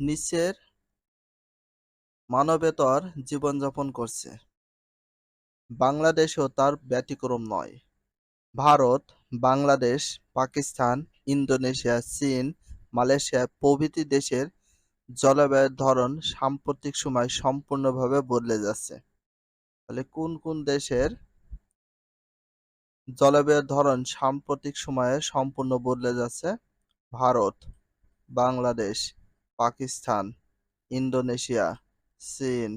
নিচের মানবেতর জীবনযাপন করছে। বাংলাদেশও তার ব্যতিক্রম নয়। ভারত, বাংলাদেশ, পাকিস্তান, ইন্দোনেশিয়া, চীন, মালয়েশিয়া প্রভৃতি দেশের জলবায়ুর ধরন সাম্প্রতিক সময়ে সম্পূর্ণভাবে বদলে যাচ্ছে। তাহলে কোন কোন দেশের জলবায়ুর ধরন সাম্প্রতিক সময়ে সম্পূর্ণ বদলে যাচ্ছে? ভারত, বাংলাদেশ পাকিস্তান, ইন্দোনেশিয়া, চীন,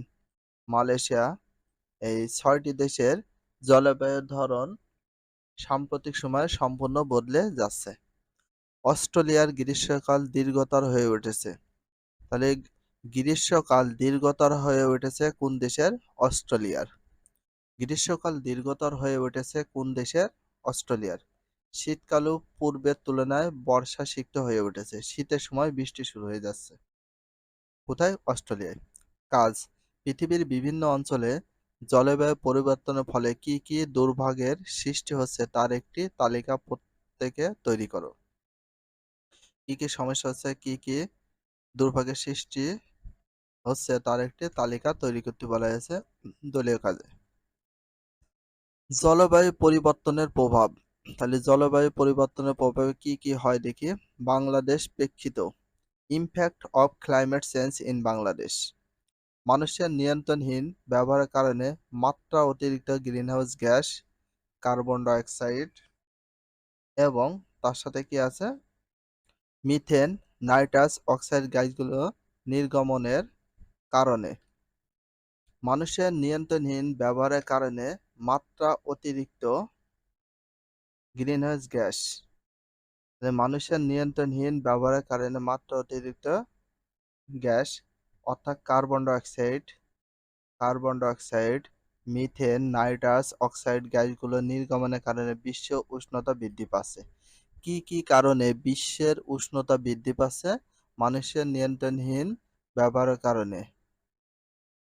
মালয়েশিয়া এই ছয়টি দেশের জলবায়ুর ধরন সাম্প্রতিক সময়ে সম্পূর্ণ বদলে যাচ্ছে। অস্ট্রেলিয়ার গ্রীষ্মকাল দীর্ঘতর হয়ে উঠেছে। তাহলে গ্রীষ্মকাল দীর্ঘতর হয়ে উঠেছে কোন দেশের? অস্ট্রেলিয়ার। গ্রীষ্মকাল দীর্ঘতর হয়ে উঠেছে কোন দেশের? অস্ট্রেলিয়ার। শীতকালও পূর্বের তুলনায় বর্ষা সিক্ত হয়ে উঠেছে। শীতের সময় বৃষ্টি শুরু হয়ে যাচ্ছে। কোথায়? অস্ট্রেলিয়ায়। কাজ। পৃথিবীর বিভিন্ন অঞ্চলে জলবায়ু পরিবর্তনের ফলে কি কি দুর্ভাগের সৃষ্টি হচ্ছে তার একটি তালিকা প্রত্যেকে তৈরি করো। কি কি সমস্যা হচ্ছে, কি কি দুর্ভাগের সৃষ্টি হচ্ছে তার একটি তালিকা তৈরি করতে বলা হয়েছে দলীয় কাজে। জলবায়ু পরিবর্তনের প্রভাব। তাহলে জলবায়ু পরিবর্তনের প্রভাবে কি কি হয় দেখি। Bangladesh প্রেক্ষিত। Impact of climate change in Bangladesh মানুষের নিয়ন্ত্রণহীন ব্যবহারের কারণে মাত্রা অতিরিক্ত গ্রিনহাউস গ্যাস কার্বন ডাইঅক্সাইড এবং তার সাথে কি আছে? মিথেন নাইট্রাস অক্সাইড গ্যাসগুলো নির্গমনের কারণে। মানুষের নিয়ন্ত্রণহীন ব্যবহারের কারণে মাত্রা অতিরিক্ত গ্রিনহাউস গ্যাস। মানুষের নিয়ন্ত্রণহীন ব্যবহারের কারণে মাত্র অতিরিক্ত গ্যাস, অর্থাৎ carbon dioxide carbon dioxide, methane, nitrous oxide গ্যাসগুলো নির্গমনের কারণে বিশ্ব উষ্ণতা বৃদ্ধি পাচ্ছে। কি কি কারণে বিশ্বের উষ্ণতা বৃদ্ধি পাচ্ছে? মানুষের নিয়ন্ত্রণহীন ব্যবহারের কারণে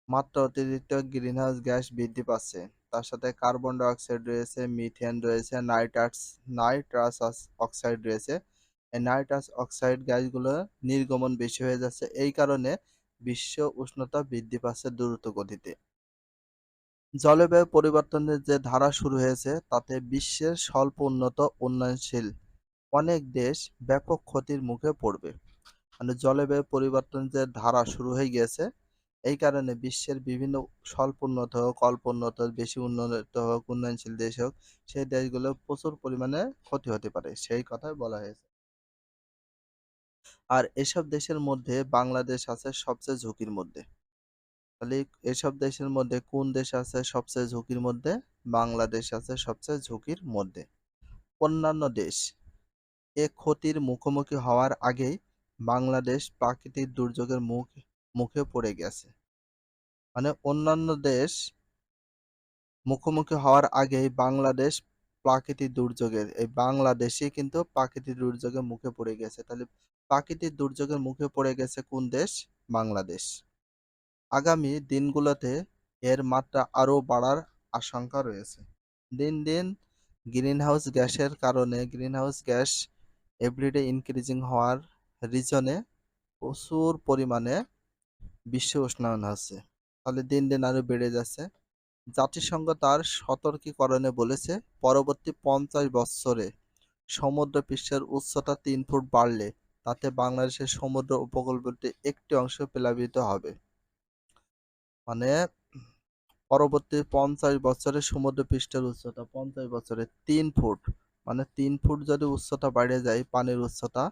মাত্রা অতিরিক্ত গ্রিনহাউস গ্যাস বৃদ্ধি পাচ্ছে। তার সাথে কার্বন ডাইঅক্সাইড রয়েছে মিথেন রয়েছে নাইট্রাস নাইট্রাস অক্সাইড রয়েছে। এই নাইট্রাস অক্সাইড গ্যাসগুলো নির্গমন বেশি হয়ে যাচ্ছে, এই কারণে বিশ্ব উষ্ণতা বৃদ্ধি পাচ্ছে দ্রুত গতিতে। জলবায়ু পরিবর্তনের যে ধারা শুরু হয়েছে, তাতে বিশ্বের স্বল্প উন্নত, উন্নয়নশীল অনেক দেশ ব্যাপক ক্ষতির মুখে পড়বে। মানে জলবায়ু পরিবর্তন যে ধারা শুরু হয়ে গিয়েছে এই কারণে বিশ্বের বিভিন্ন স্বল্প উন্নত হোক অল্প উন্নত বেশি উন্নত হোক, উন্নয়নশীল দেশ হোক, সেই দেশগুলো প্রচুর পরিমাণে ক্ষতি হতে পারে, সেই কথাই বলা হয়েছে। আর এসব দেশের মধ্যে বাংলাদেশ আছে সবচেয়ে ঝুঁকির মধ্যে। তাহলে এসব দেশের মধ্যে কোন দেশ আছে সবচেয়ে ঝুঁকির মধ্যে? বাংলাদেশ আছে সবচেয়ে ঝুঁকির মধ্যে। অন্যান্য দেশ। এ ক্ষতির মুখোমুখি হওয়ার আগেই বাংলাদেশ প্রাকৃতিক দুর্যোগের মুখ মুখে পড়ে গেছে। মানে অন্যান্য দেশ মুখোমুখি হওয়ার আগেই বাংলাদেশ প্রাকৃতিক দুর্যোগের, এই বাংলাদেশই কিন্তু প্রাকৃতিক দুর্যোগের মুখে পড়ে গেছে। তাহলে প্রাকৃতিক দুর্যোগের মুখে পড়ে গেছে কোন দেশ? বাংলাদেশ। আগামী দিনগুলোতে এর মাত্রা আরও বাড়ার আশঙ্কা রয়েছে। দিন দিন গ্রিনহাউস গ্যাসের কারণে, গ্রিনহাউস গ্যাস এভরিডে ইনক্রিজিং হওয়ার রিজনে প্রচুর পরিমাণে বিশ্ব উষ্ণায়ন হচ্ছে। ফলে দিন দিন আরও বেড়ে যাচ্ছে। জাতিসংঘ তার সতর্কীকরণে বলেছে, পরবর্তী পঞ্চাশ বছরে সমুদ্র পৃষ্ঠের উচ্চতা তিন ফুট বাড়লে তাতে বাংলাদেশের সমুদ্র উপকূলবর্তী একটি অংশ প্লাবিত হবে। মানে পরবর্তী পঞ্চাশ বছরে সমুদ্র পৃষ্ঠের উচ্চতা পঞ্চাশ বছরে তিন ফুট মানে তিন ফুট যদি উচ্চতা বাড়ে যায় পানির উচ্চতা,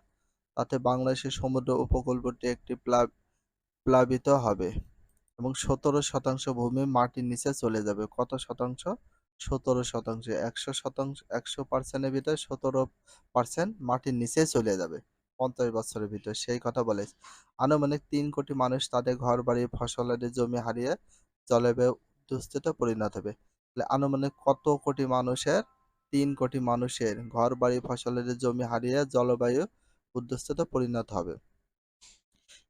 তাতে বাংলাদেশের সমুদ্র উপকূলবর্তী একটি প্লাবিত হবে এবং সতেরো শতাংশ ভূমি মাটির নিচে চলে যাবে। কত শতাংশ? সতেরো শতাংশ। একশো শতাংশ, একশো পার্সেন্টের ভিতরে সতেরো পার্সেন্ট মাটির নিচে চলে যাবে। পঞ্চাশ বছরের ভিতরে। সেই কথা বলে আনুমানিক তিন কোটি মানুষ তাদের ঘর বাড়ি ফসলের জমি হারিয়ে জলবায়ু দুস্থিতে পরিণত হবে। তাহলে আনুমানিক কত কোটি মানুষের, তিন কোটি মানুষের ঘর বাড়ি ফসলের জমি হারিয়ে জলবায়ু উদ্যোস্তিতে পরিণত হবে?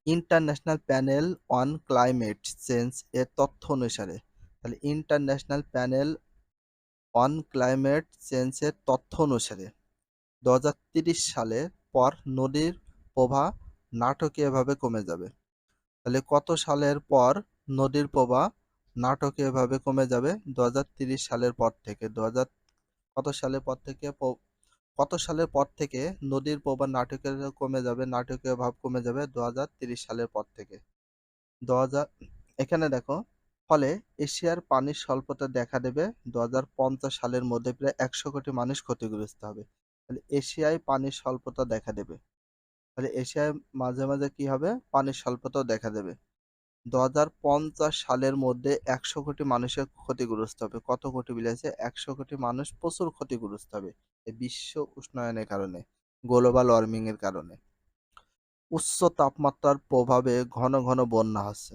International panel on climate change এর তথ্য অনুসারে, তাহলে ইন্টারন্যাশনাল প্যানেল অন ক্লাইমেট চেঞ্জের তথ্য অনুসারে, দু সালের পর নদীর প্রবাহ নাটকীয়ভাবে কমে যাবে। তাহলে কত সালের পর নদীর প্রবাহ নাটকীয়ভাবে কমে যাবে? দু সালের পর থেকে, দু হাজার কত সালের পর থেকে কত সালের পর থেকে নদীর প্রবাহ নাটকীয় কমে যাবে, নাটকীয় ভাব কমে যাবে দু সালের পর থেকে। দু এখানে দেখো, ফলে এশিয়ার পানির স্বল্পতা দেখা দেবে, দু হাজার পঞ্চাশ সালের মধ্যে প্রায় একশো কোটি মানুষ ক্ষতিগ্রস্ত হবে। তাহলে এশিয়ায় পানির স্বল্পতা দেখা দেবে। তাহলে এশিয়ায় মাঝে মাঝে কি হবে? পানির স্বল্পতাও দেখা দেবে। দু হাজার পঞ্চাশ সালের মধ্যে একশো কোটি মানুষের ক্ষতিগ্রস্ত হবে। কত কোটি বিলেছে একশো কোটি মানুষ প্রচুর ক্ষতিগ্রস্ত হবে। বিশ্ব উষ্ণায়নের কারণে গ্লোবাল ওয়ার্মিং এর কারণে। উচ্চ তাপমাত্রার প্রভাবে ঘন ঘন বন্যা হচ্ছে।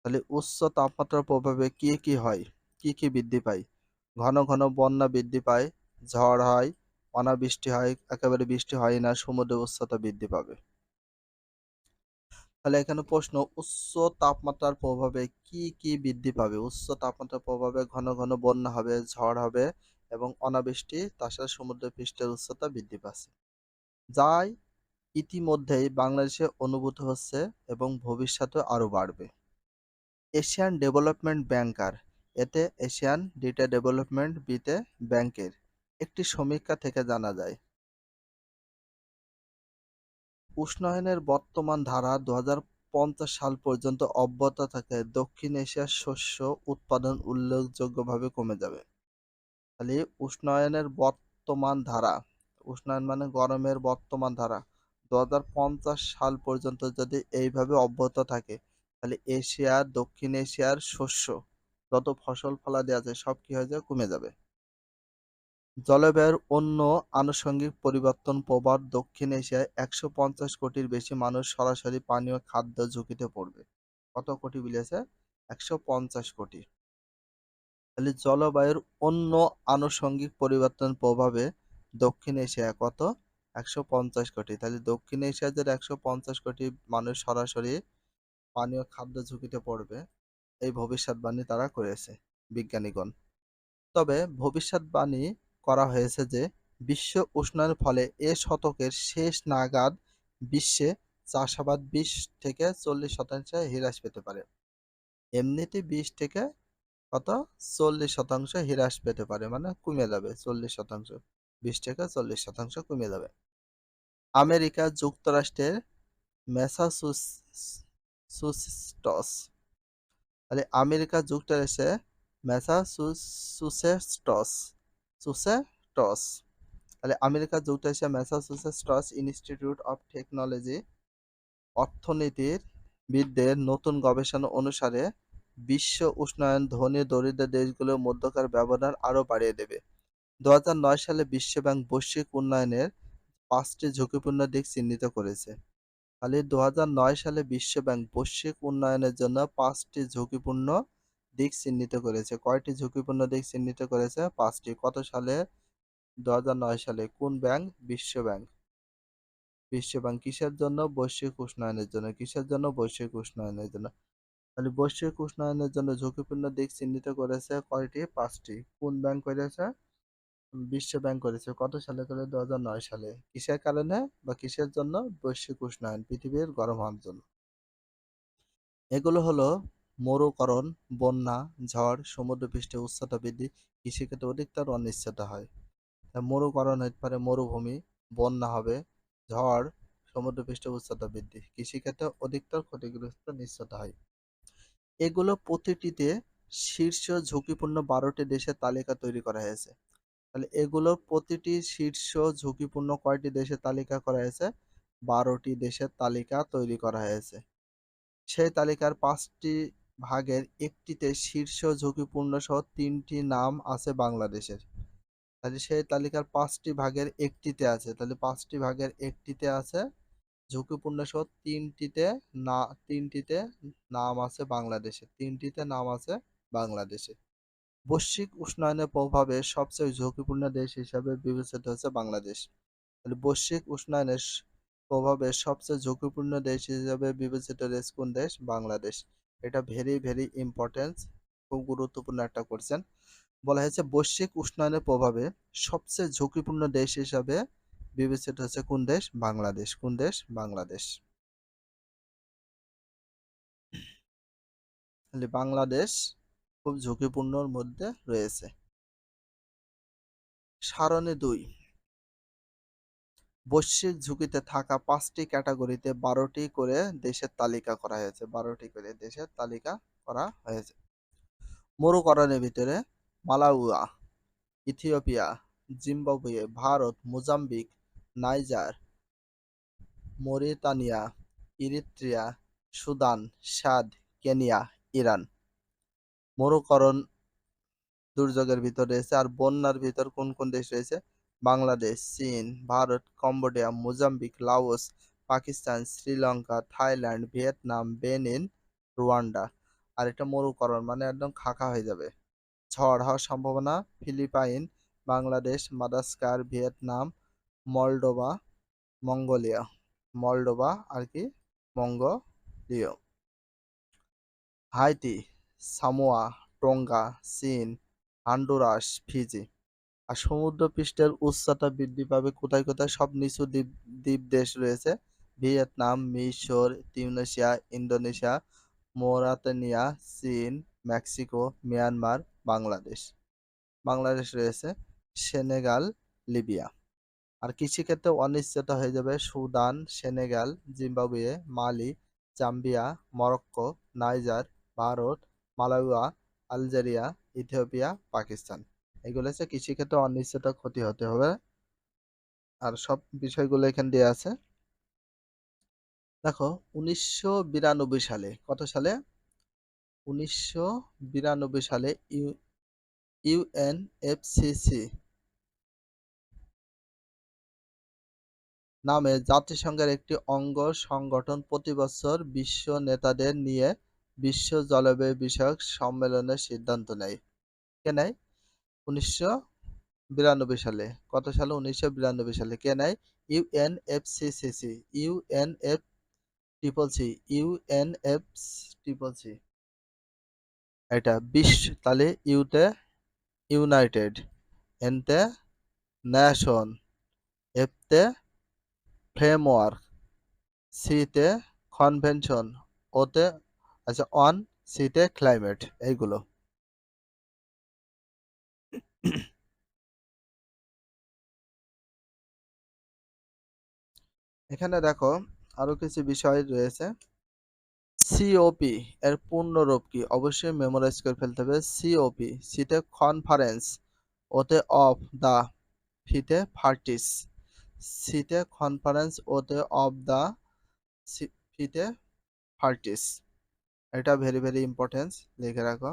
তাহলে উচ্চ তাপমাত্রার প্রভাবে কি কি হয়? কি কি বৃদ্ধি পায়? ঘন ঘন বন্যা বৃদ্ধি পায়, ঝড় হয়, অনাবৃষ্টি হয়, একেবারে বৃষ্টি হয় না সমুদ্রের উচ্চতা বৃদ্ধি পাবে। তাহলে এখানে প্রশ্ন, উচ্চ তাপমাত্রার প্রভাবে কি কি বৃদ্ধি পাবে? উচ্চ তাপমাত্রার প্রভাবে ঘন ঘন বন্যা হবে, ঝড় হবে এবং অনাবৃষ্টি সাথে সমুদ্র পৃষ্ঠের উচ্চতা বৃদ্ধি পাচ্ছে। যাই, ইতিমধ্যেই বাংলাদেশে অনুভূত হচ্ছে এবং ভবিষ্যতে আরও বাড়বে। এশিয়ান ডেভেলপমেন্ট ব্যাংকার, এতে এশিয়ান ডেটা ডেভেলপমেন্ট বিতে ব্যাংকের একটি সমীক্ষা থেকে জানা যায়। উষ্ণায়নের বর্তমান ধারা দু হাজার পঞ্চাশ সাল পর্যন্ত অব্যাহত থাকে। দক্ষিণ এশিয়ার শস্য উৎপাদন উল্লেখযোগ্যভাবে কমে যাবে। তাহলে উষ্ণায়নের বর্তমান ধারা, উষ্ণায়ন মানে গরমের বর্তমান ধারা, দু সাল পর্যন্ত যদি এইভাবে অব্যাহত থাকে, তাহলে এশিয়ার দক্ষিণ এশিয়ার শস্য যত ফসল ফলাদি আছে সব কি হয়ে যাবে? কমে যাবে। জলবায়ুর অন্য আনুষঙ্গিক পরিবর্তন প্রভাব দক্ষিণ এশিয়ায় একশো পঞ্চাশ কোটির বেশি মানুষ সরাসরি পানীয়, খাদ্য ঝুঁকিতে পড়বে। কত কোটি বিলেছে একশো পঞ্চাশ কোটি। তাহলে জলবায়ুর অন্য আনুষঙ্গিক পরিবর্তন প্রভাবে দক্ষিণ এশিয়া কত? একশো পঞ্চাশ কোটি। তাহলে দক্ষিণ এশিয়ার যে একশো পঞ্চাশ কোটি মানুষ সরাসরি পানীয় খাদ্য ঝুঁকিতে পড়বে, এই ভবিষ্যৎবাণী তারা করেছে, বিজ্ঞানীগণ। তবে ভবিষ্যৎবাণী করা হয়েছে যে, বিশ্ব উষ্ণায়নের ফলে এ শতকের শেষ নাগাদ বিশ্বে চাষাবাদ বিশ থেকে চল্লিশ শতাংশে হ্রাস পেতে পারে। এমনিতে বিশ থেকে কত? চল্লিশ শতাংশ হ্রাস পেতে পারে মানে কমে যাবে। চল্লিশ শতাংশ, বিশ থেকে চল্লিশ শতাংশ কমে যাবে। আমেরিকা যুক্তরাষ্ট্রের ম্যাসাচুসেটস তাহলে আমেরিকা যুক্তরাষ্ট্রে ম্যাসাচুসেটস সুসেটস তাহলে আমেরিকা যুক্তরাষ্ট্রের ম্যাসাচুসেটস ইনস্টিটিউট অফ টেকনোলজি অর্থনীতির বিদ্যের নতুন গবেষণা অনুসারে বিশ্ব উষ্ণায়ন, ধনী দরিদ্র দেশগুলোর মধ্যকার ব্যবধান আরও বাড়িয়ে দেবে। দু হাজার নয় সালে বিশ্বব্যাংক বৈশ্বিক উন্নয়নের পাঁচটি ঝুঁকিপূর্ণ দিক চিহ্নিত করেছে। তাহলে দু সালে বিশ্বব্যাংক বৈশ্বিক উন্নয়নের জন্য পাঁচটি ঝুঁকিপূর্ণ দিক চিহ্নিত করেছে। কয়টি ঝুঁকিপূর্ণ দিক চিহ্নিত করেছে? পাঁচটি। কত সালে? দু হাজার নয় সালে। কোন ব্যাংক? বিশ্ব ব্যাংক বিশ্ব ব্যাংক কিসের জন্য? বৈশ্বিক উষ্ণায়নের জন্য। কিসের জন্য? বৈশ্বিক উষ্ণায়নের জন্য। তাহলে বৈশ্বিক উষ্ণায়নের জন্য ঝুঁকিপূর্ণ দিক চিহ্নিত করেছে কয়টি? পাঁচটি। কোন ব্যাংক করেছে? বিশ্ব ব্যাংক করেছে। কত সালে করে? দুই হাজার নয় সালে। কিসের কারণে বা কিসের জন্য? বৈশ্বিক উষ্ণায়ন, পৃথিবীর গরম হওয়ার জন্য। এগুলো হলো মরুকরণ, বন্যা, ঝড়, সমুদ্রপৃষ্ঠে উচ্চতা বৃদ্ধি, কৃষিক্ষেত্রে অধিকতর অনিশ্চয়তা হয়। মরুকরণ হতে পারে মরুভূমি, বন্যা হবে, ঝড়, সমুদ্রপৃষ্ঠে উচ্চতা বৃদ্ধি, কৃষিক্ষেত্রে অধিকতর ক্ষতিগ্রস্ত নিশ্চয়তা হয়। এগুলো প্রতিটিতে শীর্ষ ঝুঁকিপূর্ণ বারোটি দেশের তালিকা তৈরি করা হয়েছে। তাহলে এগুলোর প্রতিটি শীর্ষ ঝুঁকিপূর্ণ কয়টি দেশের তালিকা করা হয়েছে? বারোটি দেশের তালিকা তৈরি করা হয়েছে। সেই তালিকার পাঁচটি ভাগের একটিতে শীর্ষ ঝুঁকিপূর্ণ সহ তিনটি নাম আছে বাংলাদেশের। তাহলে সেই তালিকার পাঁচটি ভাগের একটিতে আছে। তাহলে পাঁচটি ভাগের একটিতে আছে ঝুঁকিপূর্ণ সহ তিনটিতে না, তিনটিতে নাম আছে বাংলাদেশে, তিনটিতে নাম আছে বাংলাদেশে। বৈশ্বিক উষ্ণায়নের প্রভাবে সবচেয়ে ঝুঁকিপূর্ণ দেশ হিসাবে বিবেচিত হচ্ছে বাংলাদেশ। বৈশ্বিক উষ্ণায়নের প্রভাবে সবচেয়ে ঝুঁকিপূর্ণ দেশ হিসাবে বিবেচিত দেশ কোন দেশ? বাংলাদেশ। এটা ভেরি ভেরি ইম্পর্টেন্স খুব গুরুত্বপূর্ণ একটা কোশ্চেন বলা হয়েছে বৈশ্বিক উষ্ণায়নের প্রভাবে সবচেয়ে ঝুঁকিপূর্ণ দেশ হিসাবে বিবেচিত হচ্ছে কোন দেশ? বাংলাদেশ। কোন দেশ? বাংলাদেশ। বাংলাদেশ খুব ঝুঁকিপূর্ণর মধ্যে রয়েছে। সারণী দুই। বৈশ্বিক ঝুঁকিতে থাকা পাঁচটি ক্যাটাগরিতে বারোটি করে দেশের তালিকা করা হয়েছে। বারোটি করে দেশের তালিকা করা হয়েছে। মরুকরণের ভিতরে Malawi, Ethiopia, Zimbabwe, Bharat, Mozambique Niger, Mauritania, Eritrea, Sudan, সাদ, কেনিয়া, ইরান। মরুকরণ দুর্যোগের ভিতর রয়েছে আর বন্যার ভিতর কোন কোন দেশ রয়েছে? বাংলাদেশ, চীন, Bharat, Cambodia, Mozambique, Laos, Pakistan, Sri Lanka, Thailand, Vietnam, Benin, Rwanda. আর এটা মরুকরণ মানে একদম খাখা হয়ে যাবে। ঝড় হওয়ার সম্ভাবনা, Philippines, Bangladesh Madagascar Vietnam Moldova, Mongolia. Moldova আর কি? মঙ্গোলীয়। হাইতি সামোয়া, টোঙ্গা, চীন, হন্ডুরাস, ফিজি। আর সমুদ্রপৃষ্ঠের উচ্চতা বৃদ্ধি পাবে কোথায় কোথায়? সব নিচু দ্বীপ দ্বীপ দেশ রয়েছে। ভিয়েতনাম, মিশর তিউনেশিয়া ইন্দোনেশিয়া, মোরাতানিয়া, চীন, মেক্সিকো, মিয়ানমার, বাংলাদেশ। বাংলাদেশ রয়েছে, সেনেগাল, লিবিয়া। আর কৃষিক্ষেত্রে অনিশ্চয়তা হয়ে যাবে Sudan, Senegal, Zimbabwe, Mali, Zambia, Morocco, Niger, Bharat Malawi Algeria, Ethiopia, Pakistan. এগুলো হচ্ছে কৃষিক্ষেত্রে অনিশ্চয়তা ক্ষতি হতে হবে। আর সব বিষয়গুলো এখানে দেওয়া আছে। দেখো, উনিশশো বিরানব্বই সালে, কত সালে? উনিশশো বিরানব্বই সালে ইউ, ইউএনএফসিসি নামে জাতিসংঘের একটি অঙ্গ সংগঠন প্রতি বছর বিশ্ব নেতাদের নিয়ে বিশ্ব জলবায়ু বিষয়ক সম্মেলনের সিদ্ধান্ত নেয়। কে নেয়? উনিশশো বিরানব্বই সালে। কত সালে? উনিশশো বিরানব্বই সালে। কে নেয়? UNFCCC UNF triple C UNF triple C. এটা বিশ্ব তাহলে ইউতে ইউনাইটেড। এনতে ন্যাশন। এফতে ফ্রেমওয়ার্ক সিতে কনভেনশন ওতে আচ্ছা অন সিতে ক্লাইমেট এইগুলো। এখানে দেখো আরও কিছু বিষয় রয়েছে। সিওপি এর পূর্ণরূপ কি? অবশ্যই মেমোরাইজ করে ফেলতে হবে। সিওপি সিতে কনফারেন্স ওতে অফ দা ফিতে ফার্টিস সিতে কনফারেন্স ওতে অফ দা ফিতে ফার্টিস এটা ভেরি ভেরি ইম্পর্টেন্স লিখে রাখো।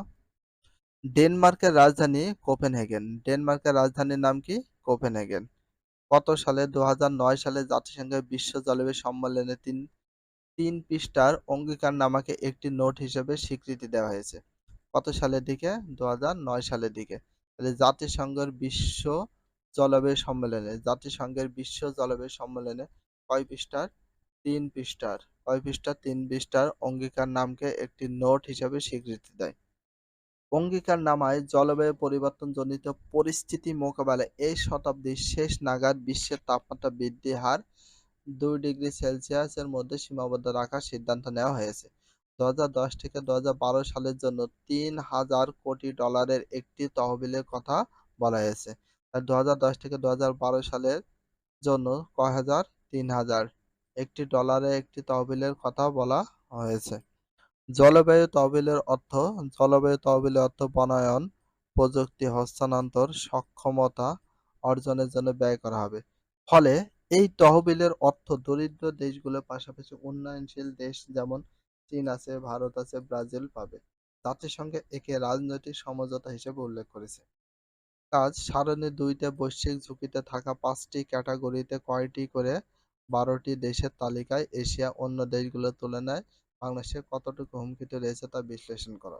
ডেনমার্কের রাজধানী কোপেনহেগেন। ডেনমার্কের রাজধানীর নাম কি? কোপেনহেগেন। কত সালে? দু হাজার নয় সালে জাতিসংঘের বিশ্ব জলবায়ু সম্মেলনে তিন তিন পৃষ্ঠার অঙ্গীকার নামাকে একটি নোট হিসেবে স্বীকৃতি দেওয়া হয়েছে। কত সালের দিকে? দু হাজার নয় সালের দিকে। তাহলে জাতিসংঘের বিশ্ব জলবায়ু সম্মেলনে, জাতিসংঘের বিশ্ব জলবায়ু সম্মেলনে কয় পৃষ্ঠার তিন পৃষ্ঠার কয় পৃষ্ঠার তিন পৃষ্ঠার অঙ্গীকার নামকে একটি নোট হিসেবে স্বীকৃতি দেয়। অঙ্গীকার নামায় জলবায়ু পরিবর্তনজনিত পরিস্থিতি মোকাবেলায় এই শতাব্দীর শেষ নাগাদ বিশ্বের তাপমাত্রা বৃদ্ধির হার দুই ডিগ্রি সেলসিয়াসের মধ্যে সীমাবদ্ধ রাখার সিদ্ধান্ত নেওয়া হয়েছে। দু হাজার দশ থেকে দু হাজার বারো সালের জন্য তিন হাজার কোটি ডলারের একটি তহবিলের কথা বলা হয়েছে। দু হাজার দশ থেকে দু সালের জন্য কয় হাজার তিন হাজার। একটি ডলারের একটি তহবিলের কথা বলা হয়েছে। জলবায়ু তহবিলের অর্থ, জলবায়ু তহবিলের অর্থ বনায়ন, প্রযুক্তি হস্তান্তর, সক্ষমতা অর্জনের জন্য ব্যয় করা হবে। ফলে এই তহবিলের অর্থ দরিদ্র দেশগুলোর পাশাপাশি উন্নয়নশীল দেশ যেমন চীন আছে, ভারত আছে, ব্রাজিল পাবে। জাতিসংঘে একে রাজনৈতিক সমঝোতা হিসেবে উল্লেখ করেছে। কাজ। সারণে দুইতে বৈশ্বিক ঝুঁকিতে থাকা পাঁচটি ক্যাটাগরিতে কয়টি করে বারোটি দেশের তালিকায় এশিয়া অন্য দেশগুলোর তুলনায় বাংলাদেশে কতটুকু হুমকিতে রয়েছে তা বিশ্লেষণ করো।